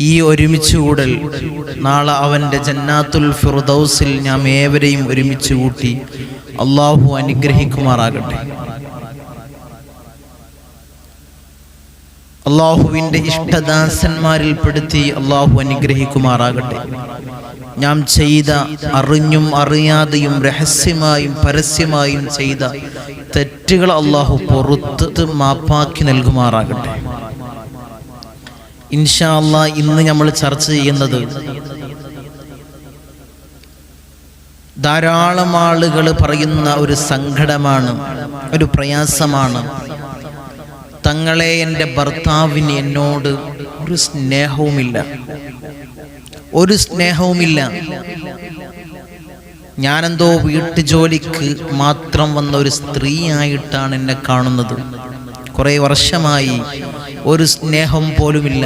ഈ ഒരുമിച്ച് കൂടൽ നാളെ അവന്റെ ജന്നാത്തുൽ ഫിറുദൌസിൽ ഞാൻ ഏവരെയും ഒരുമിച്ച് കൂട്ടി അള്ളാഹു അനുഗ്രഹിക്കുമാറാകട്ടെ. അള്ളാഹുവിന്റെ ഇഷ്ടദാസന്മാരിൽ പെടുത്തി അള്ളാഹു അനുഗ്രഹിക്കുമാറാകട്ടെ. ഞാൻ ചെയ്ത അറിഞ്ഞും അറിയാതെയും രഹസ്യമായും പരസ്യമായും ചെയ്ത തെറ്റുകൾ അള്ളാഹു പുറത്ത് മാപ്പാക്കി നൽകുമാറാകട്ടെ. ഇൻഷാ അള്ളാ ഇന്ന് നമ്മൾ ചർച്ച ചെയ്യുന്നത് ധാരാളം ആളുകൾ പറയുന്ന ഒരു സങ്കടമാണ് ഒരു പ്രയാസമാണ്. തങ്ങളെ എന്റെ ഭർത്താവിന് എന്നോട് ഒരു സ്നേഹവുമില്ല. ഒരു സ്നേഹവുമില്ല. ഞാനെന്തോ വീട്ടുജോലിക്ക് മാത്രം വന്ന ഒരു സ്ത്രീയായിട്ടാണ് എന്നെ കാണുന്നത്. കുറേ വർഷമായി ഒരു സ്നേഹം പോലുമില്ല.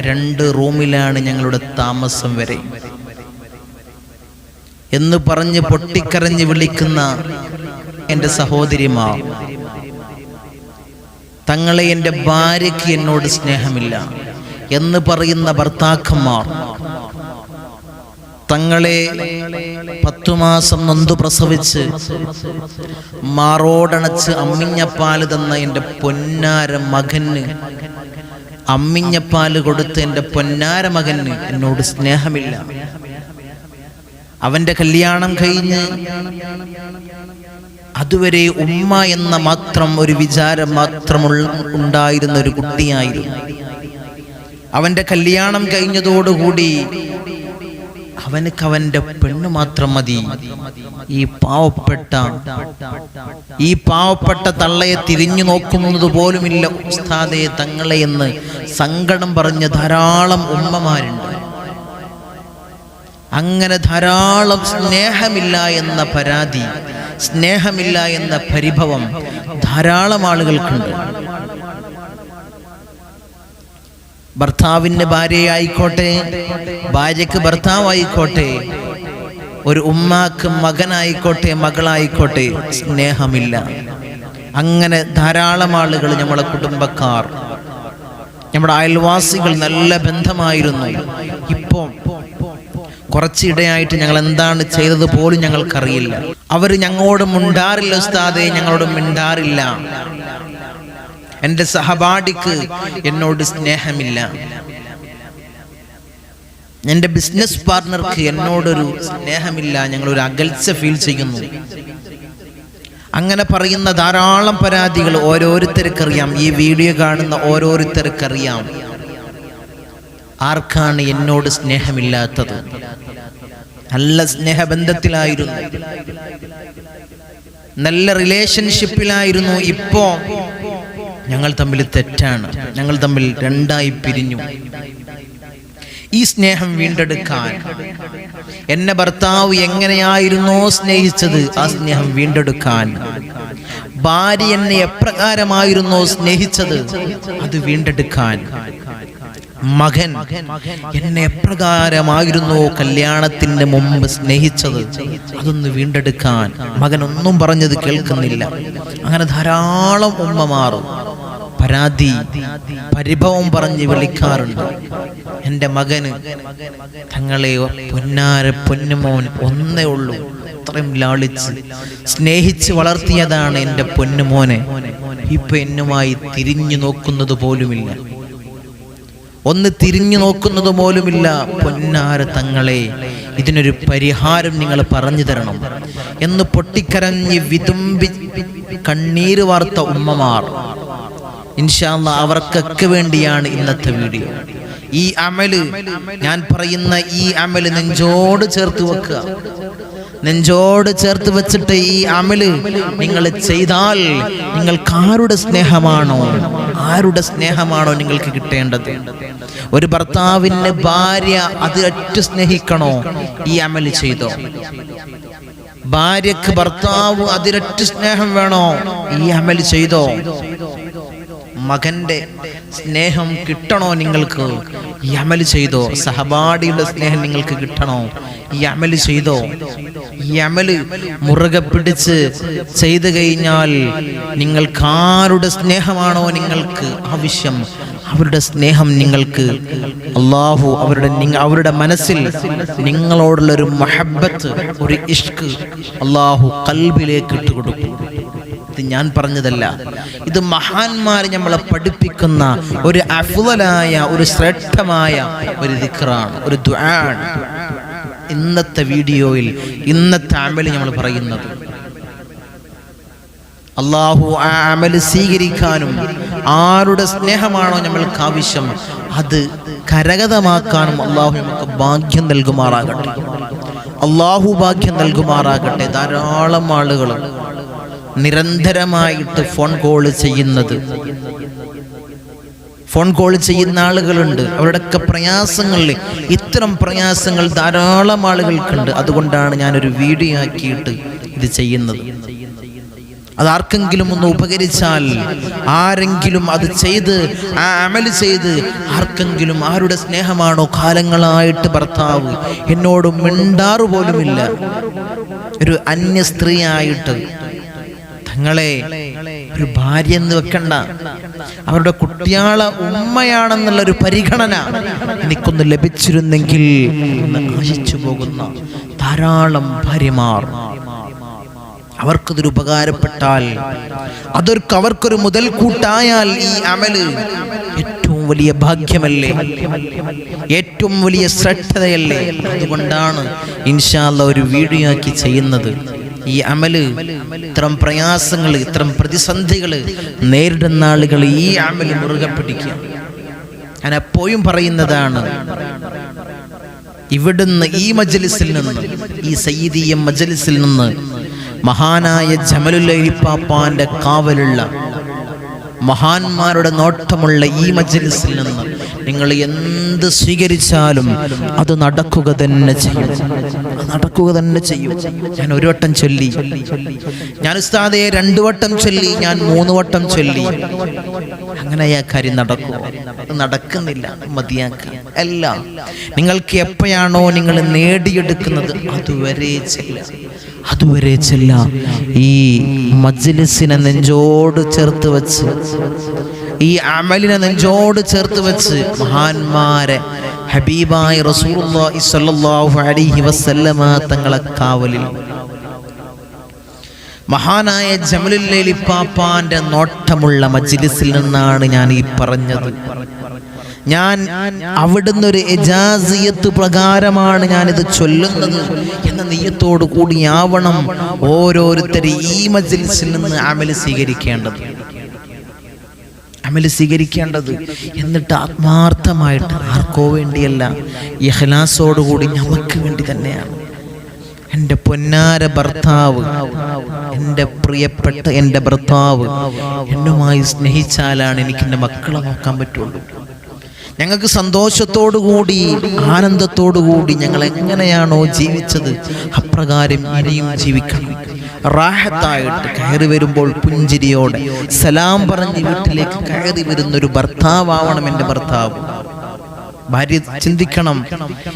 രണ്ട് റൂമിലാണ് ഞങ്ങളുടെ താമസം വരെ. എന്ന് പറഞ്ഞ് പൊട്ടിക്കരഞ്ഞ് വിളിക്കുന്ന എന്റെ സഹോദരിമാർ തങ്ങളെ എന്റെ ഭാര്യയ്ക്ക് എന്നോട് സ്നേഹമില്ല എന്ന് പറയുന്ന ഭർത്താക്കന്മാർ തങ്ങളെ പത്തു മാസം നൊന്തു പ്രസവിച്ച് മാറോടണച്ച് അമ്മിഞ്ഞപ്പാൽ തന്ന എന്റെ പൊന്നാര മകന് അമ്മിഞ്ഞപ്പാൽ കൊടുത്ത് എന്റെ പൊന്നാര മകന് എന്നോട് സ്നേഹമില്ല. അവന്റെ കല്യാണം കഴിഞ്ഞ് അതുവരെ ഉമ്മ എന്ന മാത്രം ഒരു വിചാരം മാത്രമുള്ള ഉണ്ടായിരുന്ന ഒരു കുട്ടിയായിരുന്നു. അവന്റെ കല്യാണം കഴിഞ്ഞതോടുകൂടി അവനക്ക് പെണ്ണ് മാത്രം മതി. ഈ പാവപ്പെട്ട ഈ പാവപ്പെട്ട തള്ളയെ തിരിഞ്ഞു നോക്കുന്നത് പോലുമില്ല ഉസ്താദെ തങ്ങളെ എന്ന് സങ്കടം പറഞ്ഞ ധാരാളം ഉമ്മമാരുണ്ട്. അങ്ങനെ ധാരാളം സ്നേഹമില്ല എന്ന പരാതി സ്നേഹമില്ല എന്ന പരിഭവം ധാരാളം ആളുകൾക്കുണ്ട്. ഭർത്താവിന്റെ ഭാര്യയായിക്കോട്ടെ ഭാര്യയ്ക്ക് ഭർത്താവായിക്കോട്ടെ ഒരു ഉമ്മാക്ക് മകനായിക്കോട്ടെ മകളായിക്കോട്ടെ സ്നേഹമില്ല. അങ്ങനെ ധാരാളം ആളുകൾ നമ്മളെ കുടുംബക്കാർ നമ്മുടെ അയൽവാസികൾ നല്ല ബന്ധമായിരുന്നു. ഇപ്പോൾ കുറച്ചിടയായിട്ട് ഞങ്ങൾ എന്താണ് ചെയ്തത് പോലും ഞങ്ങൾക്കറിയില്ല. അവർ ഞങ്ങളോട് മിണ്ടാറില്ല ഉസ്താദെ ഞങ്ങളോട് മിണ്ടാറില്ല. എന്റെ സഹപാഠിക്ക് എന്നോട് സ്നേഹമില്ല. എന്റെ ബിസിനസ് പാർട്ട്ണർക്ക് എന്നോടൊരു സ്നേഹമില്ല. ഞങ്ങൾ ഒരു അകൽച്ച ഫീൽ ചെയ്യുന്നു. അങ്ങനെ പറയുന്ന ധാരാളം പരാതികൾ ഓരോരുത്തർക്കറിയാം. ഈ വീഡിയോ കാണുന്ന ഓരോരുത്തർക്കറിയാം. ആർക്കാണ് എന്നോട് സ്നേഹമില്ലാത്തത്? നല്ല സ്നേഹബന്ധത്തിലായിരുന്നു. നല്ല റിലേഷൻഷിപ്പിലായിരുന്നു ഇപ്പോ. ഞങ്ങൾ തമ്മിൽ തെറ്റാണ്. ഞങ്ങൾ തമ്മിൽ രണ്ടായി പിരിഞ്ഞു. ഈ സ്നേഹം വീണ്ടെടുക്കാൻ. എന്നെ ഭർത്താവ് എങ്ങനെയായിരുന്നോ സ്നേഹിച്ചത് ആ സ്നേഹം വീണ്ടെടുക്കാൻ. ഭാര്യ എന്നെ എപ്രകാരമായിരുന്നോ സ്നേഹിച്ചത് അത് വീണ്ടെടുക്കാൻ. മകൻ എന്നെ എപ്രകാരമായിരുന്നു കല്യാണത്തിന് മുമ്പ് സ്നേഹിച്ചത് അതൊന്ന് വീണ്ടെടുക്കാൻ. മകൻ ഒന്നും പറഞ്ഞത് കേൾക്കുന്നില്ല. അങ്ങനെ ധാരാളം ഉമ്മമാർ പരാതി പരിഭവം പറഞ്ഞ് വിളിക്കാറുണ്ട്. എന്റെ മകന് തങ്ങളെ പൊന്നാര പൊന്നുമോൻ ഒന്നേ ഉള്ളൂ. അത്രയും ലാളിച്ച് സ്നേഹിച്ച് വളർത്തിയതാണ് എന്റെ പൊന്നുമോനെ. ഇപ്പൊ എന്നുമായി തിരിഞ്ഞു നോക്കുന്നത് പോലുമില്ല. ഒന്ന് തിരിഞ്ഞു നോക്കുന്നത് പോലുമില്ല. പൊന്നാര തങ്ങളെ ഇതിനൊരു പരിഹാരം നിങ്ങൾ പറഞ്ഞു തരണം. എന്ന് പൊട്ടിക്കരഞ്ഞ് വിതുമ്പി കണ്ണീര് വാർത്ത ഉമ്മമാർ. ഇൻഷാല്ല അവർക്കൊക്കെ വേണ്ടിയാണ് ഇന്നത്തെ വീഡിയോ. ഈ അമൽ ഞാൻ പറയുന്ന ഈ അമൽ നെഞ്ചോട് ചേർത്ത് വെക്കുക. നെഞ്ചോട് ചേർത്ത് വെച്ചിട്ട് ഈ അമൽ നിങ്ങൾ ചെയ്താൽ നിങ്ങൾക്ക് ആരുടെ സ്നേഹമാണോ ആരുടെ സ്നേഹമാണോ നിങ്ങൾക്ക് കിട്ടേണ്ടത്? ഒരു ഭർത്താവിന്റെ ഭാര്യ അത് അറ്റു സ്നേഹിക്കണോ ഈ അമൽ ചെയ്തോ? ഭാര്യക്ക് ഭർത്താവ് അതിരറ്റ് സ്നേഹം വേണോ ഈ അമൽ ചെയ്തോ? മകന്റെ സ്നേഹം കിട്ടണോ നിങ്ങൾക്ക്? ഈ അമൽ ചെയ്തോ? സഹപാഠിയുടെ സ്നേഹം നിങ്ങൾക്ക് കിട്ടണോ? ഈ അമൽ ചെയ്തോ? ഈ അമൽ മുറുകെ പിടിച്ച് ചെയ്തു കഴിഞ്ഞാൽ നിങ്ങൾക്ക് ആരുടെ സ്നേഹമാണോ നിങ്ങൾക്ക് ആവശ്യം? അവരുടെ സ്നേഹം നിങ്ങൾക്ക് അള്ളാഹു അവരുടെ അവരുടെ മനസ്സിൽ നിങ്ങളോടുള്ള ഒരു മഹബത്ത് ഒരു ഇഷ്ക് അള്ളാഹു കൽബിലേക്ക് ഇട്ടുകൊടുക്കും. ഇത് ഞാൻ പറഞ്ഞതല്ല. ഇത് മഹാന്മാർ നമ്മളെ പഠിപ്പിക്കുന്ന ഒരു അഫുതലായ ഒരു ശ്രേഷ്ഠമായ ഒരു ദിക്റാണ് ഒരു ദ്വാണ് ഇന്നത്തെ വീഡിയോയിൽ ഇന്നത്തെ അമലി നമ്മൾ പറയുന്നത്. അള്ളാഹു ആ അമൽ സ്വീകരിക്കാനും ആരുടെ സ്നേഹമാണോ നമ്മൾക്ക് ആവശ്യം അത് കരഗതമാക്കാനും അള്ളാഹു നമുക്ക് ഭാഗ്യം നൽകുമാറാകട്ടെ. അള്ളാഹു ഭാഗ്യം നൽകുമാറാകട്ടെ ധാരാളം ആളുകൾ നിരന്തരമായിട്ട് ഫോൺ കോൾ ചെയ്യുന്നത്. ഫോൺ കോൾ ചെയ്യുന്ന ആളുകളുണ്ട്. അവരുടെയൊക്കെ പ്രയാസങ്ങളിൽ ഇത്തരം പ്രയാസങ്ങൾ ധാരാളം ആളുകൾക്കുണ്ട്. അതുകൊണ്ടാണ് ഞാനൊരു വീഡിയോ ആക്കിയിട്ട് ഇത് ചെയ്യുന്നത്. അത് ആർക്കെങ്കിലും ഒന്ന് ഉപകരിച്ചാൽ ആരെങ്കിലും അത് ചെയ്ത് ആ അമൽ ചെയ്ത് ആർക്കെങ്കിലും ആരുടെ സ്നേഹമാണോ കാലങ്ങളായിട്ട് ഭർത്താവ് എന്നോട് മിണ്ടാറു പോലുമില്ല ഒരു അന്യ സ്ത്രീയായിട്ട് തങ്ങളെ ഒരു ഭാര്യ എന്ന് വെക്കണ്ട. അവരുടെ കുട്ടിയാളെ ഉമ്മയാണെന്നുള്ള ഒരു പരിഗണന എനിക്കൊന്ന് ലഭിച്ചിരുന്നെങ്കിൽ നശിച്ചു പോകുന്ന ധാരാളം ഭാര്യമാർ. അവർക്കതൊരു ഉപകാരപ്പെട്ടാൽ അതൊരു അവർക്കൊരു മുതൽക്കൂട്ടായാൽ ഈ അമൽ ഏറ്റവും വലിയ ഭാഗ്യമല്ലേ? ഏറ്റവും വലിയ ശ്രദ്ധതയല്ലേ അതുകൊണ്ടാണ് ഇൻഷാല്ല ഒരു വീഡിയോ ആക്കി ചെയ്യുന്നത്. ഈ അമൽ ഇത്തരം പ്രയാസങ്ങൾ ഇത്തരം പ്രതിസന്ധികൾ നേരിടുന്ന ആളുകൾ ഈ അമൽ മുറുകെ പിടിക്കുക. ഞാൻ എപ്പോഴും പറയുന്നതാണ് ഇവിടുന്ന് ഈ മജലിസിൽ നിന്ന് ഈ സയ്യിദീയ മജലിസിൽ നിന്ന് മഹാനായ ജമലുല്ലപ്പാപ്പാന്റെ കാവലുള്ള മഹാന്മാരുടെ നോട്ടമുള്ള ഈ മജലിസിൽ നിന്ന് നിങ്ങൾ എന്ത് സ്വീകരിച്ചാലും അത് നടക്കുക തന്നെ ചെയ്യും. നടക്കുക തന്നെ ചെയ്യും. ഞാൻ ഒരു വട്ടം ചൊല്ലി. ഞാൻ ഉസ്താദെ രണ്ടു വട്ടം ചൊല്ലി. ഞാൻ മൂന്ന് വട്ടം ചൊല്ലി. അങ്ങനെ ആ കാര്യം നടക്കും നടക്കുന്നില്ല. മതിയാക്കുക. അല്ല നിങ്ങൾക്ക് എപ്പോഴാണോ നിങ്ങൾ നേടിയെടുക്കുന്നത്? അതുവരെ ചെല്ല. അതുവരെ ചെല്ല. ഈ മജ്ലിസിനെ നെഞ്ചോട് ചേർത്ത് വെച്ച് ഈ അമലിനെ നെഞ്ചോട് ചേർത്ത് വെച്ച് മഹാന്മാരെ ഹബീബായ റസൂലുള്ളാഹി സ്വല്ലല്ലാഹു അലൈഹി വസല്ലമ തങ്ങളെ കാവലിൽ. മഹാനായ ജമലുല്ലേലിപ്പാപ്പാന്റെ നോട്ടമുള്ള മജ്ലിസിൽ നിന്നാണ് ഞാൻ ഈ പറഞ്ഞത്. ഞാൻ അവിടുന്ന് ഒരു എജാസിയത്ത് പ്രകാരമാണ് ഞാനിത് ചൊല്ലുന്നത് എന്ന നെയ്യത്തോടു കൂടിയാവണം ഓരോരുത്തരും ഈ മജ്ലിസിൽ നിന്ന് അമൽ സ്വീകരിക്കേണ്ടത്. അമൽ സ്വീകരിക്കേണ്ടത് എന്നിട്ട് ആത്മാർത്ഥമായിട്ട് ആർക്കോ വേണ്ടിയല്ല. യഹ്ലാസോടുകൂടി നമുക്ക് വേണ്ടി തന്നെയാണ്. എന്റെ പൊന്നാര ഭർത്താവ് എന്റെ പ്രിയപ്പെട്ട എന്റെ ഭർത്താവ് എന്നുമായി സ്നേഹിച്ചാലാണ് എനിക്ക് എന്റെ മക്കളെ നോക്കാൻ പറ്റുള്ളൂ. ഞങ്ങൾക്ക് സന്തോഷത്തോടു കൂടി ആനന്ദത്തോടു കൂടി ഞങ്ങൾ എങ്ങനെയാണോ ജീവിച്ചത് അപ്രകാരം ഇനിയും ജീവിക്കണം. റാഹത്തായിട്ട് കയറി വരുമ്പോൾ പുഞ്ചിരിയോടെ സലാം പറഞ്ഞ് വീട്ടിലേക്ക് കയറി വരുന്നൊരു ഭർത്താവണം എന്റെ ഭർത്താവ്. ഭാര്യ ചിന്തിക്കണം.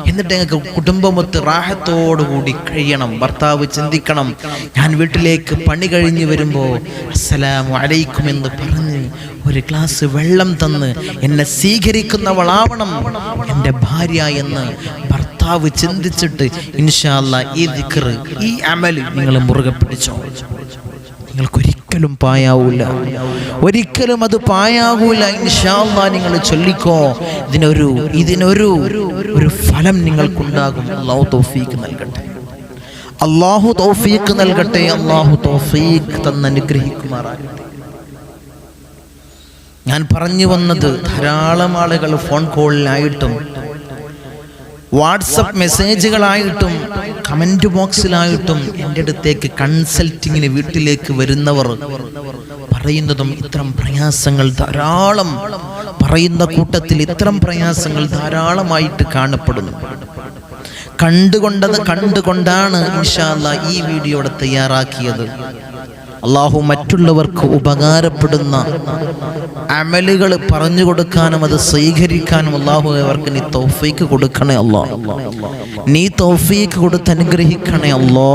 എന്നിട്ട് ഞങ്ങൾക്ക് കുടുംബമൊത്ത് റാഹത്തോടുകൂടി കഴിയണം. ഭർത്താവ് ചിന്തിക്കണം. ഞാൻ വീട്ടിലേക്ക് പണി കഴിഞ്ഞു വരുമ്പോൾ അസ്സലാമു അലൈക്കും എന്ന് പറഞ്ഞ് ഒരു ഗ്ലാസ് വെള്ളം തന്ന് എന്നെ സ്വീകരിക്കുന്നവളാവണം എന്റെ ഭാര്യ എന്ന് ഭർത്താവ് ചിന്തിച്ചിട്ട് ഇൻഷാല്ല ഈ ദിക്ർ ഈ അമൽ നിങ്ങൾ മുറുകെ പിടിച്ചോ. നിങ്ങൾക്ക് ഒരിക്കലും പായാവൂല ഒരിക്കലും അത് പായാകൂല ഇൻഷാല്ല നിങ്ങൾ ചൊല്ലിക്കോ. ഇതിനൊരു ഇതിനൊരു ഒരു ഫലം നിങ്ങൾക്കുണ്ടാകും. അള്ളാഹു തോഫീക്ക് നൽകട്ടെ. അള്ളാഹു തോഫീക്ക് നൽകട്ടെ. അള്ളാഹു തോഫീക്ക് തന്ന് അനുഗ്രഹിക്കുമാറാകട്ടെ. ഞാൻ പറഞ്ഞു വന്നത് ധാരാളം ആളുകൾ ഫോൺ കോളിലായിട്ടും വാട്സപ്പ് മെസ്സേജുകളായിട്ടും കമന്റ് ബോക്സിലായിട്ടും എന്റെ അടുത്തേക്ക് കൺസൾട്ടിങ്ങിന് വീട്ടിലേക്ക് വരുന്നവർ പറയുന്നതും ഇത്തരം പ്രയാസങ്ങൾ ധാരാളം പറയുന്ന കൂട്ടത്തിൽ ഇത്തരം പ്രയാസങ്ങൾ ധാരാളമായിട്ട് കാണപ്പെടുന്നു. കണ്ടുകൊണ്ടത് കണ്ടുകൊണ്ടാണ് ഇൻഷാല്ല ഈ വീഡിയോ തയ്യാറാക്കിയത്. അള്ളാഹു മറ്റുള്ളവർക്ക് ഉപകാരപ്പെടുന്ന അമലുകൾ പറഞ്ഞു കൊടുക്കാനും അത് സ്വീകരിക്കാനും അള്ളാഹു അവർക്ക് നീ തൗഫീക്ക് കൊടുക്കണേ അല്ലോ. നീ തൗഫീക്ക് കൊടുത്ത് അനുഗ്രഹിക്കണേ അല്ലോ.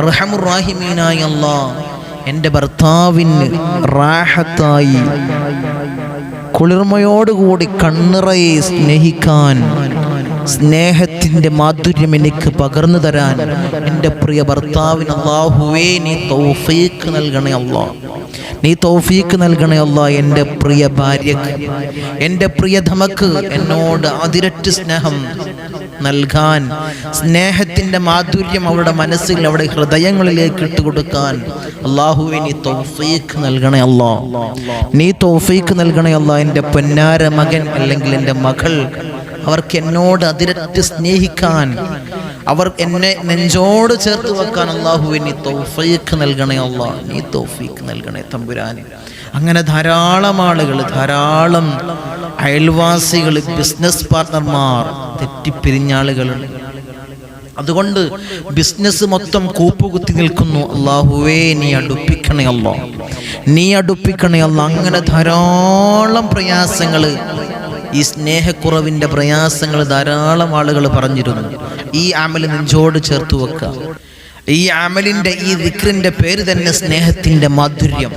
അർഹമുറാഹിമീനായി അല്ലോ എന്റെ ഭർത്താവിന് റാഹത്തായി കുളിർമയോടുകൂടി കണ്ണിറയെ സ്നേഹിക്കാൻ സ്നേഹത്തിന്റെ മാധുര്യം എനിക്ക് പകർന്നു തരാൻ എന്റെ പ്രിയ ഭർത്താവിന് അള്ളാഹുവേ നീ തൗഫീക്ക് നൽകണേ അള്ളാ നീ തൗഫീക്ക് നൽകണേ അല്ല എന്റെ പ്രിയ ഭാര്യക്ക് എന്റെ പ്രിയ ധമക്ക് എന്നോട് അതിരറ്റ് സ്നേഹം നൽകാൻ സ്നേഹത്തിന്റെ മാധുര്യം അവരുടെ മനസ്സിൽ അവരുടെ ഹൃദയങ്ങളിലേക്ക് ഇട്ട് കൊടുക്കാൻ അള്ളാഹുവെ നീ തൗഫീക്ക് നൽകണേ അല്ലോ. നീ തൗഫീക്ക് നൽകണേ അല്ല. എന്റെ പൊന്നാര മകൻ അല്ലെങ്കിൽ എന്റെ മകൾ അവർക്ക് എന്നോട് അതിരറ്റ് സ്നേഹിക്കാൻ. അവർ എന്നെ നെഞ്ചോട് ചേർത്ത് വെക്കാൻ അള്ളാഹുവെ തൗഫീഖ് നൽകണേ അള്ളാഹ്. നീ തൗഫീഖ് നൽകണേ തമ്പുരാന്. അങ്ങനെ ധാരാളം ആളുകൾ ധാരാളം അയൽവാസികൾ ബിസിനസ് പാർട്ട്ണർമാർ തെറ്റിപ്പിരിഞ്ഞ അതുകൊണ്ട് ബിസിനസ് മൊത്തം കൂപ്പുകുത്തി നിൽക്കുന്നു. അള്ളാഹുവേ നീ അടുപ്പിക്കണേ അല്ലോ നീ അടുപ്പിക്കണേ അല്ല അങ്ങനെ ധാരാളം പ്രയാസങ്ങൾ ഈ സ്നേഹക്കുറവിന്റെ പ്രയാസങ്ങൾ ധാരാളം ആളുകൾ പറഞ്ഞിരുന്നു. ഈ അമൽ നെഞ്ചോട് ചേർത്ത് വെക്കുക ഈ അമലിന്റെ ഈ വിക്രിന്റെ പേര് തന്നെ സ്നേഹത്തിന്റെ മാധുര്യം.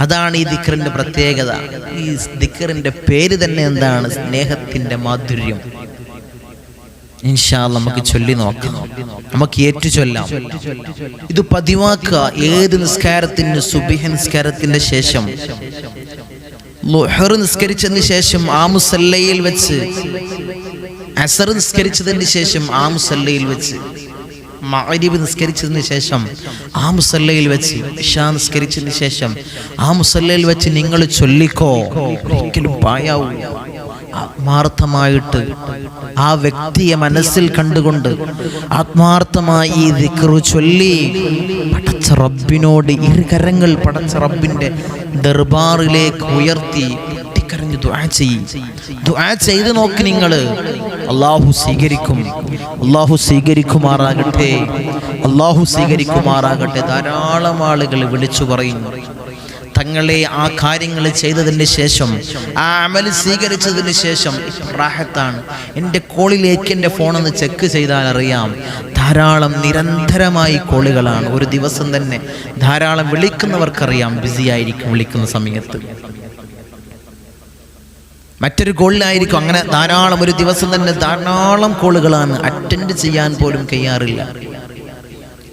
അതാണ് ഈ ദിക്റിന്റെ പ്രത്യേകത. ഈ ദിക്റിന്റെ പേര് തന്നെ എന്താണ്? സ്നേഹത്തിന്റെ മാധുര്യം. ഇൻഷാ നമുക്ക് ചൊല്ലി നോക്കാം. നമുക്ക് ഏറ്റു ചൊല്ലാം. ഇത് പതിവാക്കുക. ഏത് നിസ്കാരത്തിന് സുബിഹ നിസ്കാരത്തിന്റെ ശേഷം. ലുഹർ നിസ്കരിച്ചതിന് ശേഷം ആ മുസല്ലയിൽ വെച്ച്. അസർ നിസ്കരിച്ചതിന് ശേഷം ആ മുസല്ലയിൽ വെച്ച്. മഅരിബ് നിസ്കരിച്ചതിന് ശേഷം ആ മുസല്ലയിൽ വെച്ച്. ഇശാ നിസ്കരിച്ചതിന് ശേഷം ആ മുസല്ലയിൽ വെച്ച് നിങ്ങൾ ചൊല്ലിക്കോ. ഒരിക്കലും പായാവൂ ആത്മാർത്ഥമായിട്ട് ആ വ്യക്തിയെ മനസ്സിൽ കണ്ടുകൊണ്ട് ആത്മാർത്ഥമായി ഈ ദിക്റു ചൊല്ലി. പടച്ച റബ്ബിനോട് ഇരുകരങ്ങൾ പടച്ച റബ്ബിന്റെ ദർബാറിലേക്ക് ഉയർത്തി പൊട്ടിക്കരഞ്ഞ് ദുആ ചെയ്യും. ദുആ ചെയ്ത് നോക്ക് നിങ്ങൾ അള്ളാഹു സ്വീകരിക്കും. അള്ളാഹു സ്വീകരിക്കുമാറാകട്ടെ. അള്ളാഹു സ്വീകരിക്കുമാറാകട്ടെ. ധാരാളം ആളുകൾ വിളിച്ചു പറയുന്നു തങ്ങളെ ആ കാര്യങ്ങൾ ചെയ്തതിന് ശേഷം ആ അമൽ സ്വീകരിച്ചതിന് ശേഷം റാഹത്താണ് എന്റെ കോളിലേക്ക് എന്റെ ഫോണൊന്ന് ചെക്ക് ചെയ്താൽ അറിയാം ധാരാളം നിരന്തരമായി കോളുകളാണ്. ഒരു ദിവസം തന്നെ ധാരാളം വിളിക്കുന്നവർക്കറിയാം ബിസി ആയിരിക്കും വിളിക്കുന്ന സമയത്ത്. മറ്റൊരു കോളിലായിരിക്കും അങ്ങനെ ധാരാളം ഒരു ദിവസം തന്നെ ധാരാളം കോളുകളാണ്. അറ്റൻഡ് ചെയ്യാൻ പോലും കഴിയാറില്ല.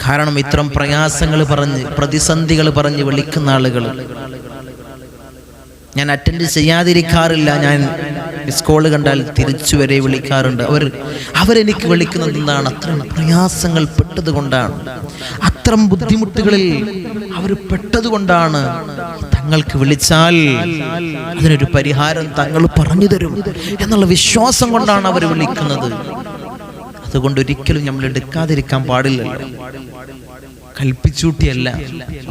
കാരണം ഇത്തരം പ്രയാസങ്ങൾ പറഞ്ഞ് പ്രതിസന്ധികൾ പറഞ്ഞ് വിളിക്കുന്ന ആളുകൾ. ഞാൻ അറ്റൻഡ് ചെയ്യാതിരിക്കാറില്ല. ഞാൻ മിസ് കോൾ കണ്ടാൽ തിരിച്ചു വരെ വിളിക്കാറുണ്ട്. അവർ അവരെനിക്ക് വിളിക്കുന്നത് എന്താണ്? അത്ര പ്രയാസങ്ങൾ പെട്ടതുകൊണ്ടാണ്. അത്തരം ബുദ്ധിമുട്ടുകളിൽ അവർ പെട്ടതുകൊണ്ടാണ്. തങ്ങൾക്ക് വിളിച്ചാൽ അതിനൊരു പരിഹാരം തങ്ങൾ പറഞ്ഞു തരും എന്നുള്ള വിശ്വാസം കൊണ്ടാണ് അവർ വിളിക്കുന്നത്. അതുകൊണ്ട് ഒരിക്കലും നമ്മൾ എടുക്കാതിരിക്കാൻ പാടില്ലല്ലോ. കൽപ്പിച്ചൂട്ടിയല്ല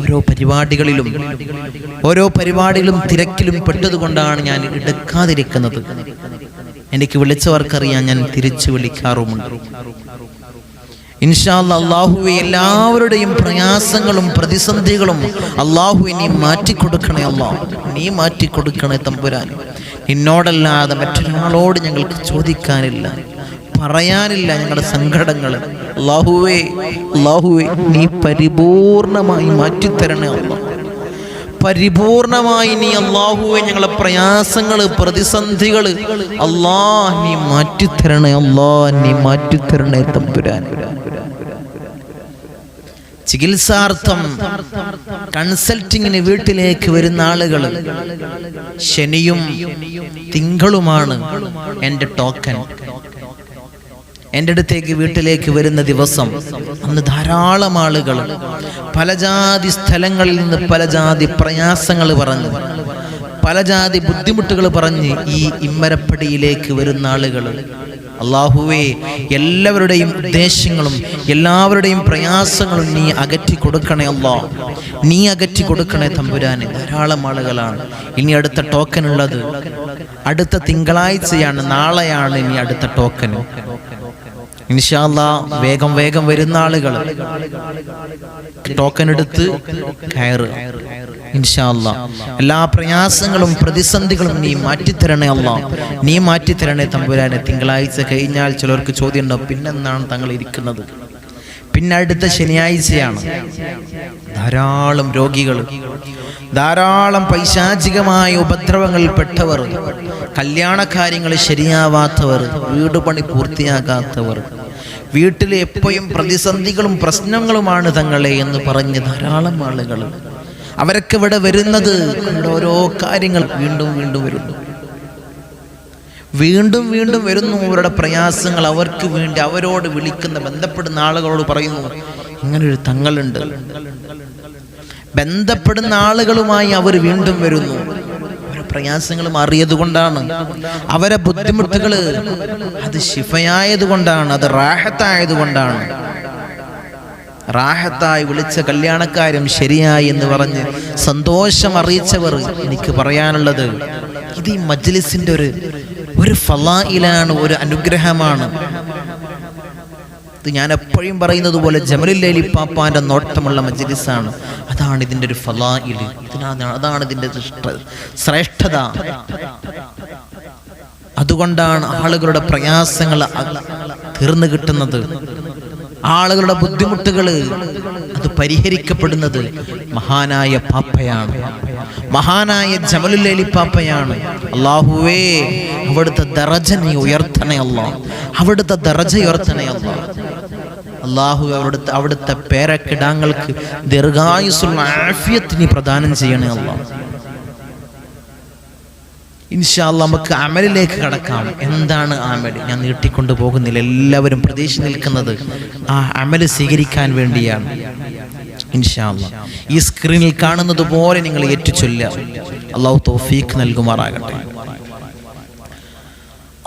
ഓരോ പരിപാടികളിലും ഓരോ പരിപാടികളും തിരക്കിലും പെട്ടതുകൊണ്ടാണ് ഞാൻ എടുക്കാതിരിക്കുന്നത്. എനിക്ക് വിളിച്ചവർക്കറിയാൻ ഞാൻ തിരിച്ചു വിളിക്കാറുമുണ്ട്. ഇൻഷാല്ല അള്ളാഹുവെ എല്ലാവരുടെയും പ്രയാസങ്ങളും പ്രതിസന്ധികളും അള്ളാഹു നീ മാറ്റിക്കൊടുക്കണേ അള്ളാഹു നീ മാറ്റിക്കൊടുക്കണേ തമ്പുരാൻ നിന്നോടല്ലാതെ മറ്റൊരാളോട് ഞങ്ങൾക്ക് ചോദിക്കാനില്ല. പറയാനില്ല ഞങ്ങളുടെ സങ്കടങ്ങൾ അള്ളാഹുവേ അള്ളാഹുവേ നീ പരിപൂർണമായി മാറ്റിത്തരണേ അള്ളാഹ് പരിപൂർണമായി നീ അള്ളാഹുവെ ഞങ്ങളെ പ്രയാസങ്ങൾ പ്രതിസന്ധികൾ അള്ളാ നീ മാറ്റിത്തരണേ അള്ളാ നീ മാറ്റിത്തരണേ തമ്പുരാൻ ചികിത്സാർത്ഥം കൺസൾട്ടിങ്ങിന് വീട്ടിലേക്ക് വരുന്ന ആളുകൾ ശനിയും തിങ്കളുമാണ് എന്റെ ടോക്കൻ എന്റെ അടുത്തേക്ക് വീട്ടിലേക്ക് വരുന്ന ദിവസം അന്ന് ധാരാളം ആളുകൾ പല ജാതി സ്ഥലങ്ങളിൽ നിന്ന് പല ജാതി പ്രയാസങ്ങൾ പറഞ്ഞു. പല ജാതി ബുദ്ധിമുട്ടുകൾ പറഞ്ഞ് ഈ ഇമ്മരപ്പടിയിലേക്ക് വരുന്ന ആളുകൾ. അള്ളാഹുവേ എല്ലാവരുടെയും ഉദ്ദേശങ്ങളും എല്ലാവരുടെയും പ്രയാസങ്ങളും നീ അകറ്റി കൊടുക്കണേ അള്ളാ. നീ അകറ്റി കൊടുക്കണേ തമ്പുരാന്. ധാരാളം ആളുകളാണ്. ഇനി അടുത്ത ടോക്കൻ ഉള്ളത് അടുത്ത തിങ്കളാഴ്ചയാണ് നാളെയാണ് ഇനി അടുത്ത ടോക്കൺ ഇൻഷാല്ല വേഗം വേഗം വരുന്ന ആളുകൾ ടോക്കൺ എടുത്ത് ഇൻഷാല്ല എല്ലാ പ്രയാസങ്ങളും പ്രതിസന്ധികളും നീ മാറ്റിത്തരണേ അല്ല. നീ മാറ്റിത്തരണേ തമ്പുരാനെ. തിങ്കളാഴ്ച കഴിഞ്ഞാൽ ചിലർക്ക് ചോദ്യം ഉണ്ടാവും പിന്നെന്താണ് തങ്ങൾ ഇരിക്കുന്നത്? പിന്നെ അടുത്ത ശനിയാഴ്ചയാണ്. ധാരാളം രോഗികൾ ധാരാളം പൈശാചികമായ ഉപദ്രവങ്ങളിൽ പെട്ടവർ കല്യാണ കാര്യങ്ങൾ ശരിയാവാത്തവർ വീടുപണി പൂർത്തിയാകാത്തവർ വീട്ടിൽ എപ്പോഴും പ്രതിസന്ധികളും പ്രശ്നങ്ങളുമാണ് തങ്ങളെ എന്ന് പറഞ്ഞ് ധാരാളം ആളുകൾ. അവരൊക്കെ ഇവിടെ വരുന്നത് ഓരോ കാര്യങ്ങൾ വീണ്ടും വീണ്ടും വരുന്നു. വീണ്ടും വീണ്ടും വരുന്നു. അവരുടെ പ്രയാസങ്ങൾ അവർക്ക് വേണ്ടി അവരോട് വിളിക്കുന്ന ബന്ധപ്പെടുന്ന ആളുകളോട് പറയുന്നു ഇങ്ങനൊരു തങ്ങളുണ്ട്. ബന്ധപ്പെടുന്ന ആളുകളുമായി അവർ വീണ്ടും വരുന്നു. പ്രയാസങ്ങൾ മാറിയത് കൊണ്ടാണ്. അവരെ ബുദ്ധിമുട്ടുകൾ അത് ശിഫയായത് കൊണ്ടാണ് അത് റാഹത്തായത് കൊണ്ടാണ്. റാഹത്തായി വിളിച്ച കല്യാണക്കാരും ശരിയായി എന്ന് പറഞ്ഞ് സന്തോഷം അറിയിച്ചവർ എനിക്ക് പറയാനുള്ളത് ഇത് ഈ മജ്ലിസിന്റെ ഒരു ഒരു ഫലായിലാണ് ഒരു അനുഗ്രഹമാണ്. ഇത് ഞാൻ എപ്പോഴും പറയുന്നത് പോലെ ജമലുല്ലി പാപ്പാന്റെ നോട്ടമുള്ള മജ്ലിസാണ്. അതാണ് ഇതിന്റെ ഒരു ഫലായിൽ. അതാണ് ഇതിന്റെ ശ്രേഷ്ഠത. അതുകൊണ്ടാണ് ആളുകളുടെ പ്രയാസങ്ങൾ തീർന്നു കിട്ടുന്നത്. ആളുകളുടെ ബുദ്ധിമുട്ടുകൾ അത് പരിഹരിക്കപ്പെടുന്നത് മഹാനായ പാപ്പയാണ്. മഹാനായ ജമലുല്ലി പാപ്പയാണ്. അള്ളാഹുവേ അവിടുത്തെ ദറജ നീ ഉയർത്തണേ അല്ലാ അവിടുത്തെ ദറജ ഉയർത്തണേ അല്ലാ അള്ളാഹു അവിടുത്തെ അവിടുത്തെ പേരക്കിടാങ്ങൾക്ക് ദീർഘായുസുള്ള ആഫിയത്തിന് പ്രദാനം ചെയ്യണേ അല്ലാ ഇൻഷാല്ല നമുക്ക് അമലിലേക്ക് കടക്കാം. എന്താണ് അമൽ? ഞാൻ നീട്ടിക്കൊണ്ടു പോകുന്നില്ല. എല്ലാവരും പ്രതീക്ഷ നിൽക്കുന്നത് ആ അമൽ സ്വീകരിക്കാൻ വേണ്ടിയാണ്. ഇൻഷാല്ല ഈ സ്ക്രീനിൽ കാണുന്നത് പോലെ നിങ്ങൾ ഏറ്റുചൊല്ല അള്ളാഹു തോഫീഖ് നൽകുമാറാകട്ടെ.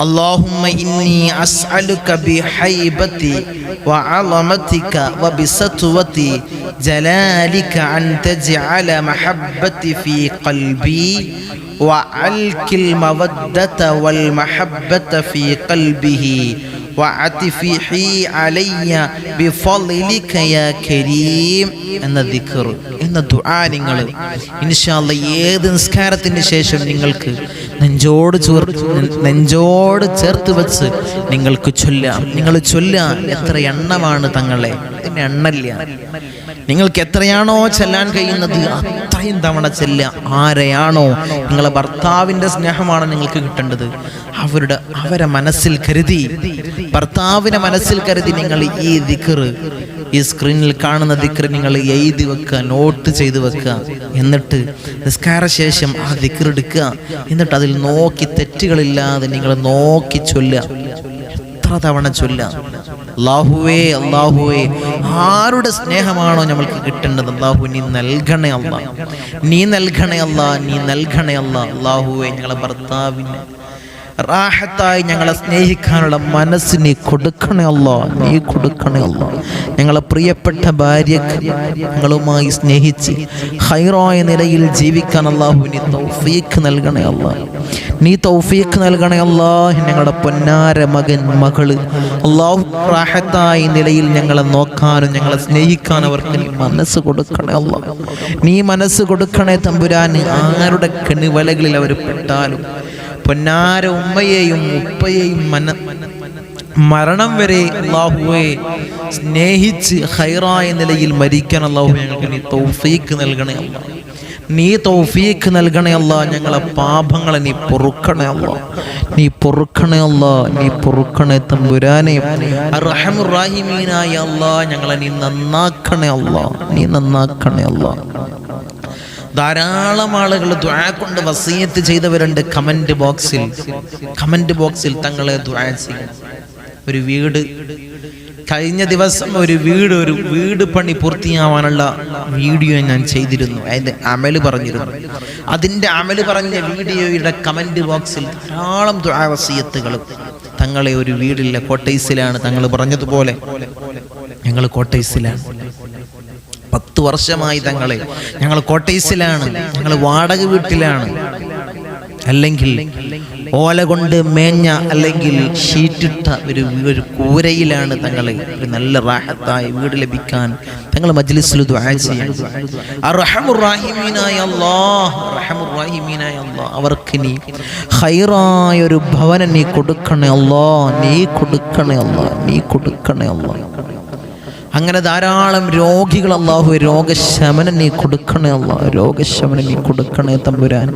اللهم إني أسألك بحيبتي وعظمتك وبسطوة جلالك أن تجعل محبتي في قلبي وألك المودة والمحبة في قلبه. എന്ന എന്ന ദുആ നിങ്ങൾ ഏത് നിസ്കാരത്തിന് ശേഷം നിങ്ങൾക്ക് നെഞ്ചോട് ചേർത്ത് നെഞ്ചോട് ചേർത്ത് വെച്ച് നിങ്ങൾക്ക് ചൊല്ലാം. നിങ്ങൾ ചൊല്ലാം എത്ര എണ്ണമാണ് തങ്ങളെ? എണ്ണല്ല. നിങ്ങൾക്ക് എത്രയാണോ ചെല്ലാൻ കഴിയുന്നത് അത്രയും തവണ ചെല്ലുക. ആരെയാണോ നിങ്ങളെ ഭർത്താവിന്റെ സ്നേഹമാണ് നിങ്ങൾക്ക് കിട്ടേണ്ടത്? അവരുടെ അവരെ മനസ്സിൽ കരുതി ഭർത്താവിനെ മനസ്സിൽ കരുതി നിങ്ങൾ ഈ ദിക്കറ് ഈ സ്ക്രീനിൽ കാണുന്ന ദിക്ർ നിങ്ങൾ എഴുതി വെക്കുക നോട്ട് ചെയ്തു വെക്കുക. എന്നിട്ട് നിസ്കാര ശേഷം ആ ദിക്ർ എടുക്കുക. എന്നിട്ട് അതിൽ നോക്കി തെറ്റുകളില്ലാതെ നിങ്ങൾ നോക്കി ചൊല്ലുക. എത്ര തവണ ചൊല്ലാം അള്ളാഹുവേ അള്ളാഹുവേ ആരുടെ സ്നേഹമാണോ നമ്മൾക്ക് കിട്ടേണ്ടത്? അള്ളാഹു നീ നൽകണേ നീ നൽകണേ അല്ല നീ നൽകണേ അല്ല അള്ളാഹുവേ ഞങ്ങളെ ഭർത്താവിനെ റാഹത്തായി ഞങ്ങളെ സ്നേഹിക്കാനുള്ള മനസ്സ് നീ കൊടുക്കണേ അല്ല നീ കൊടുക്കണേ അല്ല. ഞങ്ങളെ പ്രിയപ്പെട്ട ഭാര്യക്ക് ഞങ്ങളുമായി സ്നേഹിച്ച് ഹൈറോയ നിലയിൽ ജീവിക്കാൻ അള്ളാഹു നീ തൗഫീഖ് നൽകണേ അല്ല. നീ തൗഫീഖ് നൽകണേ അല്ലാ ഞങ്ങളുടെ പൊന്നാര മകൻ മകൾ. അള്ളാഹു റാഹത്തായ നിലയിൽ ഞങ്ങളെ നോക്കാനും ഞങ്ങളെ സ്നേഹിക്കാനും അവർക്ക് നീ മനസ്സ് കൊടുക്കണേ അല്ല. നീ മനസ്സ് കൊടുക്കണേ തമ്പുരാൻ ആരുടെ കെണിവലകളിൽ അവർ പെട്ടാലും പൊന്നാര ഉമ്മയെയും ഉപ്പയെയും മന മരണം വരെ അള്ളാഹുവെ സ്നേഹിച്ച് ഹൈറായ നിലയിൽ മരിക്കാൻ അള്ളാഹു ഞങ്ങൾക്ക് നീ തൗഫീക്ക് നൽകണേ അല്ല നീ തൗഫീക്ക് നൽകണേ അല്ല ഞങ്ങളെ പാപങ്ങളെ നീ പൊറുക്കണേ അല്ല നീ പൊറുക്കണേ അല്ല നീ പൊറുക്കണേ തമ്പുരാനെ. റഹമുറാഹിമീനായ അല്ല ഞങ്ങളെ നീ നന്നാക്കണേ അല്ല നീ നന്നാക്കണേ അല്ല ധാരാളം ആളുകൾ ദ്വാ കൊണ്ട് വസീയത്ത് ചെയ്തവരുണ്ട്. കമന്റ് ബോക്സിൽ. കമന്റ് ബോക്സിൽ തങ്ങളെ ഒരു വീട്. കഴിഞ്ഞ ദിവസം ഒരു വീട് ഒരു വീട് പണി പൂർത്തിയാവാനുള്ള വീഡിയോ ഞാൻ ചെയ്തിരുന്നു. അതിന്റെ അമൽ പറഞ്ഞിരുന്നു. അതിന്റെ അമൽ പറഞ്ഞ വീഡിയോയുടെ കമന്റ് ബോക്സിൽ ധാരാളം ദുരാവസീയത്തുകൾ തങ്ങളെ ഒരു വീടില്ല കോട്ടൈസിലാണ് തങ്ങൾ പറഞ്ഞതുപോലെ ഞങ്ങൾ കോട്ടൈസിലാണ് പത്ത് വർഷമായി തങ്ങളെ. ഞങ്ങൾ കോട്ടേഴ്സിലാണ് ഞങ്ങൾ വാടക വീട്ടിലാണ്. അല്ലെങ്കിൽ ഓല കൊണ്ട് മേഞ്ഞ അല്ലെങ്കിൽ ഷീറ്റിട്ട ഒരു ഒരു കൂരയിലാണ് തങ്ങളെ. ഒരു നല്ല റാഹത്തായ വീട് ലഭിക്കാൻ തങ്ങൾ മജ്ലിസിൽ അവർക്ക് നീ ഹൈറായ ഒരു ഭവനം നീ കൊടുക്കണേ അല്ലോ നീ കൊടുക്കണേ അല്ലോ നീ കൊടുക്കണേ അല്ലാ അങ്ങനെ ധാരാളം രോഗികൾ അള്ളാഹു രോഗശമനം നീ കൊടുക്കണേ അള്ളാഹു രോഗശമനം നീ കൊടുക്കണേ തമ്പുരാൻ.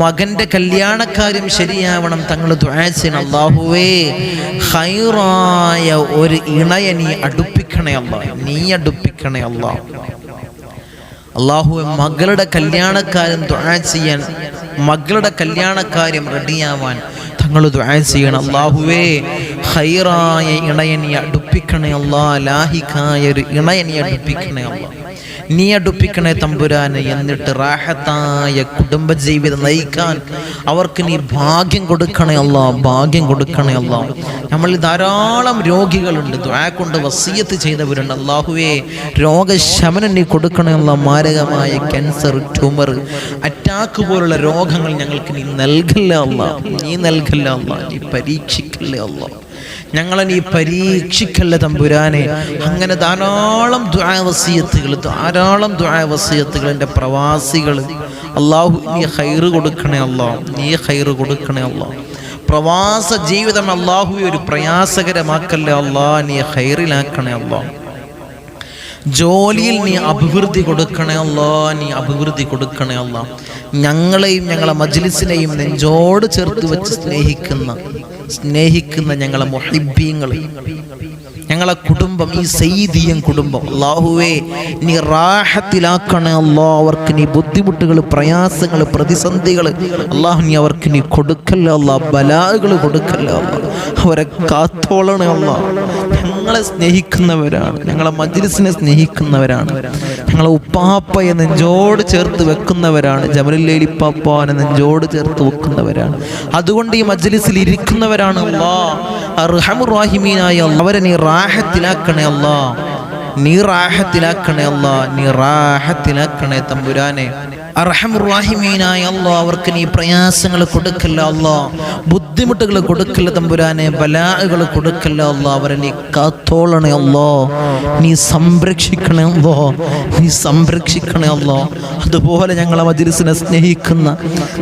മകന്റെ കല്യാണക്കാര്യം ശരിയാവണം തങ്ങൾ അള്ളാഹുവേ ഹൈറായ ഒരു ഇണയെ നീ അടുപ്പിക്കണേ അള്ളാഹ് നീ അടുപ്പിക്കണേ അള്ളാഹ് അള്ളാഹുവെ മകളുടെ കല്യാണക്കാര്യം ദുആ ചെയ്യാൻ മകളുടെ കല്യാണക്കാര്യം റെഡിയാവാൻ തങ്ങൾ ദുആ ചെയ്യണം. അള്ളാഹുവേ ഹൈറായ ഇണയനെ അടുപ്പിക്കണേ അല്ലാ ലാഹിക്കായ ഒരു ഇണയനെ അടുപ്പിക്കണേ അല്ലാ നീ അടുപ്പിക്കണേ തമ്പുരാന് എന്നിട്ട് റാഹത്തായ കുടുംബജീവിതം നയിക്കാൻ അവർക്ക് നീ ഭാഗ്യം കൊടുക്കണേ അല്ല ഭാഗ്യം കൊടുക്കണേ അല്ല. നമ്മൾ ധാരാളം രോഗികളുണ്ട്. ദ്വാ കൊണ്ട് വസീയത്ത് ചെയ്തവരുണ്ട്. അള്ളാഹുവേ രോഗശമനം നീ കൊടുക്കണേ അല്ല. മാരകമായ ക്യാൻസർ ട്യൂമർ അറ്റാക്ക് പോലുള്ള രോഗങ്ങൾ ഞങ്ങൾക്ക് നീ നൽകല്ല അല്ല. നീ നൽകല്ല അല്ല. നീ പരീക്ഷിക്കല്ലേ അല്ല. ഞങ്ങളെ നീ പരീക്ഷിക്കല്ല തമ്പുരാനെ. അങ്ങനെ ധാരാളം ദ്വാവസീയത്തുകൾ ധാരാളം ദ്വാവസീയത്തുകൾ എന്റെ പ്രവാസികൾ. അള്ളാഹു നീ ഹൈറ് കൊടുക്കണേ അള്ളാഹ് നീ ഹൈറ് കൊടുക്കണേ അള്ളാഹ് പ്രവാസ ജീവിതം അള്ളാഹു ഒരു പ്രയാസകരമാക്കല്ലേ അള്ളാഹ് നീ ഹൈറിലാക്കണേ അള്ളാഹ് ജോലിയിൽ നീ അഭിവൃദ്ധി കൊടുക്കണേ അല്ലോ നീ അഭിവൃദ്ധി കൊടുക്കണേ അള്ളാഹ് ഞങ്ങളെയും ഞങ്ങളെ മജ്ലിസിനെയും നെഞ്ചോട് ചേർത്ത് വെച്ച് സ്നേഹിക്കുന്ന സ്നേഹിക്കുന്ന ഞങ്ങളെ മൊഹിബീങ്ങൾ ഞങ്ങളെ കുടുംബം ഈ സൈദിയൻ കുടുംബം. അള്ളാഹുവേ നീ റാഹത്തിലാക്കണേ അള്ളാഹ് അവർക്ക് നീ ബുദ്ധിമുട്ടുകൾ പ്രയാസങ്ങൾ പ്രതിസന്ധികൾ. അള്ളാഹു നീ അവർക്ക് നീ കൊടുക്കല്ല അല്ല ബലാകൾ കൊടുക്കല്ല അവരെ കാത്തോളണേ അല്ല. ഞങ്ങളെ സ്നേഹിക്കുന്നവരാണ്. ഞങ്ങളെ മജ്ലിസിനെ സ്നേഹിക്കുന്നവരാണ്. ഞങ്ങളെ ഉപ്പാപ്പയെ നെഞ്ചോട് ചേർത്ത് വെക്കുന്നവരാണ്. ജമലുല്ലേലിപ്പാപ്പാനെ നെഞ്ചോട് ചേർത്ത് വെക്കുന്നവരാണ്. അതുകൊണ്ട് ഈ മജ്ലിസിൽ ഇരിക്കുന്നവരാണ് അല്ലാ അർഹമുറാഹിമീനായ അവരെ നീ റാഹത്തിലാക്കണേ അല്ലാ നീ റാഹത്തിലാക്കണേ അല്ലാ നീ റാഹത്തിലാക്കണേ തമ്പുരാനെ. അർഹമുറാഹിമീനായ അല്ലോ അവർക്ക് നീ പ്രയാസങ്ങൾ കൊടുക്കല്ല അല്ലോ ബുദ്ധിമുട്ടുകൾ കൊടുക്കല്ല തമ്പുരാനെ ബലാഹുകൾ കൊടുക്കല്ല അല്ലോ അവരെ നീ കാത്തോളണേ അല്ലോ നീ സംരക്ഷിക്കണേ അല്ലോ നീ സംരക്ഷിക്കണേ അല്ലോ അതുപോലെ ഞങ്ങളെ മജിലിസിനെ സ്നേഹിക്കുന്ന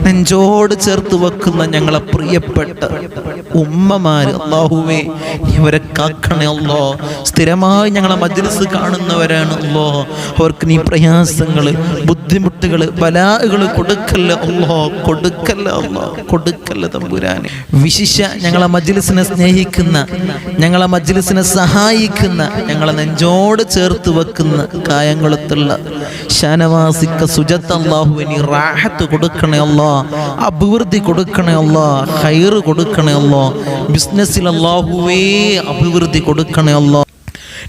നെഞ്ചോട് ചേർത്ത് വെക്കുന്ന ഞങ്ങളെ പ്രിയപ്പെട്ട ഉമ്മമാര് അള്ളാഹുവേ ഇവരെ കാക്കണേ അല്ലോ സ്ഥിരമായി ഞങ്ങളെ മജ്ലിസ് കാണുന്നവരാണ് അല്ലോ അവർക്ക് നീ പ്രയാസങ്ങൾ ബുദ്ധിമുട്ടുകൾ ബലാഹുകൾ കൊടുക്കല്ല അല്ലോ കൊടുക്കല്ല അല്ലോ കൊടുക്കല്ല തമ്പുരാനെ. വിശിഷ ഞങ്ങളെ മജ്ലിസിനെ സ്നേഹിക്കുന്ന ഞങ്ങളെ മജ്ലിസിനെ സഹായിക്കുന്ന ഞങ്ങളെ നെഞ്ചോട് ചേർത്ത് വെക്കുന്ന കായംകുളത്തുള്ള ഷാനവാസിക്ക സുജത്ത് അള്ളാഹുവിനി റാഹത്ത് കൊടുക്കണേ അല്ലോ അഭിവൃദ്ധി കൊടുക്കണേ അല്ലോ ഹൈറ് കൊടുക്കണേ അല്ലോ ബിസിനസ്സിൽ അള്ളാഹുവേ അഭിവൃദ്ധി കൊടുക്കണേ അല്ലോ.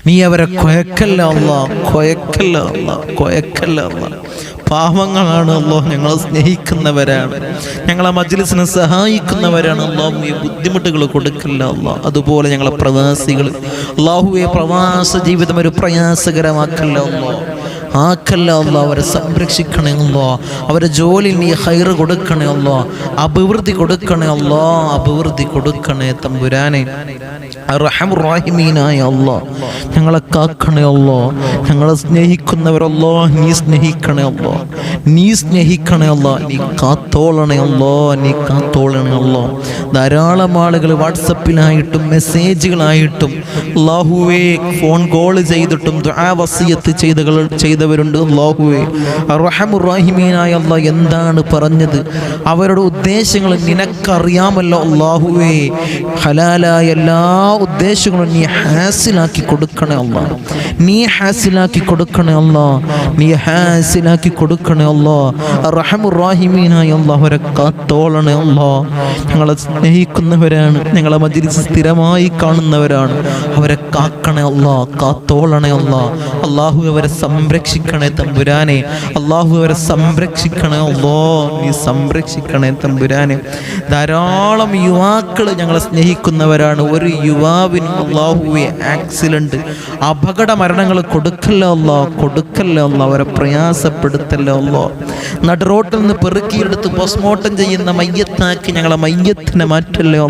നീ അവരെ കൊയക്കല്ല അല്ല കൊയക്കല്ല അല്ല കൊയക്കല്ല അല്ല. പാവങ്ങളാണ് അല്ലോ ഞങ്ങളെ സ്നേഹിക്കുന്നവരാണ്. ഞങ്ങളെ മജ്ലിസിനെ സഹായിക്കുന്നവരാണ്. അള്ളാഹു ഈ ബുദ്ധിമുട്ടുകൾ കൊടുക്കില്ല അല്ലോ അതുപോലെ ഞങ്ങളെ പ്രവാസികൾ. അള്ളാഹുവെ പ്രവാസ ജീവിതം ഒരു പ്രയാസകരമാക്കില്ല അല്ലോ ആക്കല്ല അല്ലോ അവരെ സംരക്ഷിക്കണേ അവരെ ജോലി നീ ഹൈറ് കൊടുക്കണേ അല്ലോ അഭിവൃദ്ധി കൊടുക്കണേ അല്ലോ അഭിവൃദ്ധി കൊടുക്കണേ തമ്പുരാനെ. റഹമുറാഹിമീനായ അല്ലോ ഞങ്ങളെ കാക്കണേ അല്ലോ ഞങ്ങളെ സ്നേഹിക്കുന്നവരല്ലോ നീ സ്നേഹിക്കണേ അല്ലോ നീ സ്നേഹിക്കണേ അല്ലോ നീ കാത്തോളണേ അല്ലോ നീ കാത്തോളണേ അല്ലോ ധാരാളം ആളുകൾ വാട്സപ്പിലായിട്ടും മെസ്സേജുകളായിട്ടും അള്ളാഹുവേ ഫോൺ കോൾ ചെയ്തിട്ടും വസിയത്ത് ചെയ്തകൾ ചെയ്തവരുണ്ട് അള്ളാഹുവേ റഹമുറാഹിമീനായ അല്ല എന്താണ് പറഞ്ഞത്? അവരുടെ ഉദ്ദേശങ്ങൾ നിനക്കറിയാമല്ലോ അള്ളാഹുവേ ഹലാലായ എല്ലാ ഉദ്ദേശങ്ങളും നീ ഹാസിലാക്കി കൊടുക്കണേ അല്ല നീ ഹാസിലാക്കി കൊടുക്കണേ അല്ലോ. നീ ഹാസിലാക്കി കൊടുക്കണേ അല്ലോ. റഹമുറാഹിമീനായ കാത്തോളണേ അല്ലോ. ഞങ്ങളെ സ്നേഹിക്കുന്നവരാണ്. ഞങ്ങളെ മജിരിച്ച് സ്ഥിരമായി കാണുന്നവരാണ്. അവരെ കാക്കണേ അല്ലോ. കാത്തോളണേ അല്ലോ. അള്ളാഹു അവരെ സംരക്ഷിക്കണേ തമ്പുരാനെ. അള്ളാഹു അവരെ സംരക്ഷിക്കണേ അല്ലോ. നീ സംരക്ഷിക്കണേ തമ്പുരാനെ. ധാരാളം യുവാക്കൾ ഞങ്ങളെ സ്നേഹിക്കുന്നവരാണ്. ഒരു യുവാവിനും അള്ളാഹുവെ ആക്സിഡന്റ് അപകട മരണങ്ങൾ കൊടുക്കല്ലോ കൊടുക്കല്ലോ അവരെ പ്രയാസപ്പെടുത്തല്ലോ നടുറോട്ടിൽ നിന്ന് പെറുക്കിയെടുത്ത് പോസ്റ്റ്മോർട്ടം ചെയ്യുന്ന മയ്യത്താക്കി ഞങ്ങളെ മയ്യത്തിനെ മാറ്റല്ലോ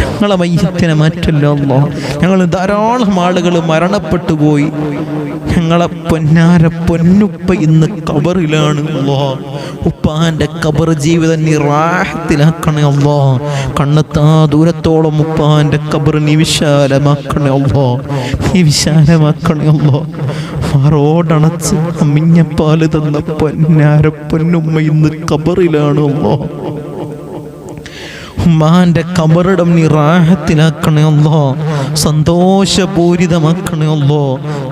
ഞങ്ങളെ മയ്യത്തിനെ മാറ്റല്ലോ ഞങ്ങൾ ധാരാളം ആളുകൾ മരണപ്പെട്ടു പോയി. ഞങ്ങളെ പൊന്നാര പൊന്നുപ്പ ഇന്ന് കബറിലാണ് അല്ലോ ഉപ്പാന്റെ കബർ ജീവിതം നിറാഹത്തിലാക്കണേ അല്ലോ കണ്ണെത്താ ദൂരത്തോളം ഉപ്പാന്റെ കബർ നീ വിശാലമാക്കണേ അല്ലോ നീ വിശാലമാക്കണേ അല്ലോ അമ്മിഞ്ഞപ്പാൽ തന്ന പൊന്നാര പൊന്നുമ്മ ഇന്ന് കബറിലാണ് അല്ലോ ഉമ്മാന്റെ കബറിടം നീ റാഹത്തിലാക്കണേ അല്ലോ സന്തോഷപൂരിതമാക്കണേ അല്ലോ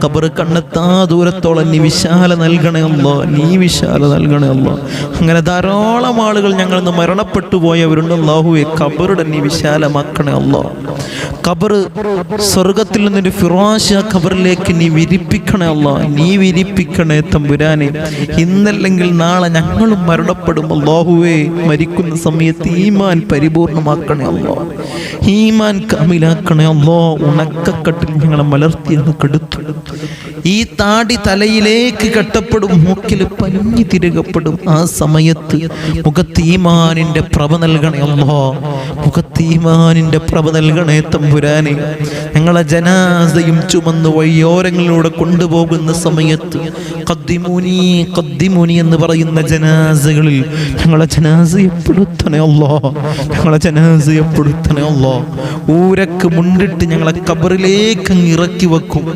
കബറ് കണ്ണെത്താ ദൂരത്തോളം നീ വിശാല നൽകണേ അല്ലോ നീ വിശാല നൽകണേ അല്ലോ അങ്ങനെ ധാരാളം ആളുകൾ ഞങ്ങൾ ഇന്ന് മരണപ്പെട്ടു പോയവരുണ്ട് അള്ളാഹുവെ. കബറിടം നീ വിശാലമാക്കണേ അല്ലോ കബറ് സ്വർഗത്തിൽ നിന്നൊരു ഫിറാശ ഖബറിലേക്ക് നീ വിരിപ്പിക്കണേ അല്ലോ. നീ വിരിപ്പിക്കണേ തമ്പുരാനെ. ഇന്നല്ലെങ്കിൽ നാളെ ഞങ്ങളും മരണപ്പെടും അള്ളാഹുവേ മരിക്കുന്ന സമയത്ത് ഈമാൻ പരിപൂർണമാക്കണേ അല്ലോ. ഈമാൻ കമിലാക്കണേ അല്ലോ. ഉണക്കക്കട്ടിൽ ഞങ്ങളെ മലർത്തിയെന്ന് കെടുത്തു. ഈ താടി തലയിലേക്ക് കെട്ടപ്പെടും. മൂക്കിൽ പഞ്ഞി തിരുകപ്പെടും. ആ സമയത്ത് മുഖത്ത് ഈമാനിന്റെ പ്രഭ നൽകണേ അല്ലോ. മുഖത്ത് ഈമാനിന്റെ പ്രഭ നൽകണേ തമ്പുരാനെ ഞങ്ങളെ ജനാസയും ചുമന്ന് വഴിയോരങ്ങളിലൂടെ കൊണ്ടുപോകുന്ന സമയത്ത് കദ്ദിമുനി കദ്ദിമുനി എന്ന് പറയുന്ന ജനാസകളിൽ ഞങ്ങളെ ജനാസയപ്പെടുത്തണേ അല്ലോ ഞങ്ങളെ ജനാസയപ്പെടുത്തണേ അല്ലോ ഊരക്ക് മുണ്ടിട്ട് ഞങ്ങളെ കബറിലേക്ക് ഇറക്കി വെക്കും.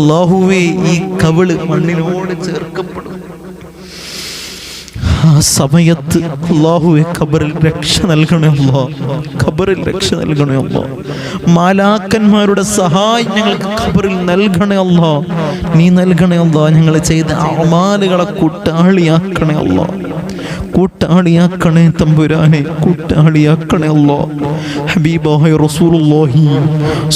അള്ളാഹുവേ ഈ കവിൾ മണ്ണിനോട് ചേർക്കപ്പെടും. ആ സമയത്ത് അള്ളാഹുവെ ഖബറിൽ രക്ഷ നൽകണമല്ലോ ഖബറിൽ രക്ഷ നൽകണമല്ലോ മാലാക്കന്മാരുടെ സഹായം ഞങ്ങൾക്ക് ഖബറിൽ നൽകണമല്ലോ നീ നൽകണമല്ലോ ഞങ്ങൾ ചെയ്ത അമാലുകളെ കൂട്ടാളിയാക്കണേ അല്ലോ. കൂട്ടാളിയാക്കണേ തമ്പുരാനെ കൂട്ടാളിയാക്കണേ അല്ലോ. ഹബീബായ റസൂലുള്ളാഹി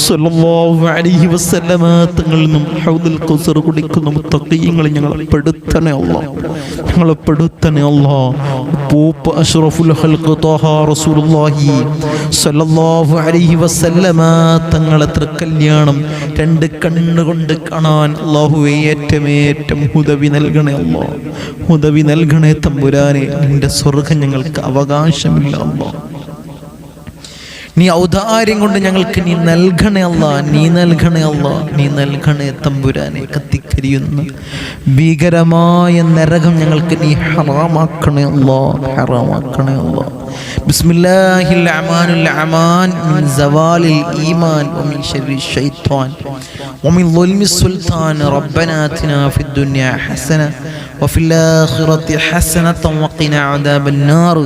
സ്വല്ലല്ലാഹു അലൈഹി വസല്ലമ തങ്ങളിൽ നിന്നും ഹൗദുൽ ഖൗസർ കുടിക്കുന്ന മുത്തഖീങ്ങളെ ഞങ്ങളെ പെടുത്തണേ അല്ലോ. ഞങ്ങളെ പെടുത്തണേ അല്ലോ. പൂപ്പ് അഷ്റഫുൽ ഖൽഖ് ത്വഹ റസൂലുള്ളാഹി സ്വല്ലല്ലാഹു അലൈഹി വസല്ലമ തങ്ങളെ തൃക്കല്യാണം രണ്ട് കണ്ണുകൊണ്ട് കാണാൻ അല്ലാഹുവേ ഏറ്റമേറ്റം ഹുദവി നൽകണേ അല്ലോ. ഹുദവി നൽകണേ തമ്പുരാനെ നിന്റെ സ്വർഗം ഞങ്ങൾക്ക് അവകാശമില്ല നീ ഔദാര്യം കൊണ്ട് ഞങ്ങൾക്ക് നീ നൽകണേ അല്ല നീ നൽകണേ അല്ല നീ നൽകണേ തമ്പുരാനെ. കത്തിക്കരിയുന്ന. ഭീകരമായ നരകം ഞങ്ങൾക്ക് നീ ഹറാമാക്കണേ അല്ല ഹറാമാക്കണേ അല്ല ബിസ്മില്ലാഹിൽ അമാനുൽ അമാൻ മിൻ സവാലിൽ ഈമാൻ വമിൻ ശർരി ശൈത്വാൻ വമിൻ ളുൽമി സുൽത്താൻ. റബ്ബനാതിനാ ഫിദ് ദുനിയാ ഹസന وفي الآخرة حسنة وقنا عذاب النار.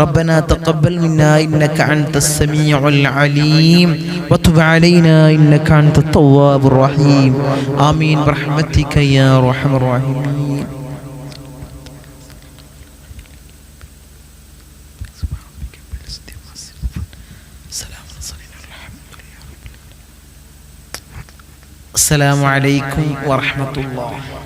ربنا تقبل منا إنك أنت السميع العليم. وتب علينا إنك أنت التواب الرحيم. آمين. برحمتك يا أرحم الراحمين. السلام عليكم ورحمة الله.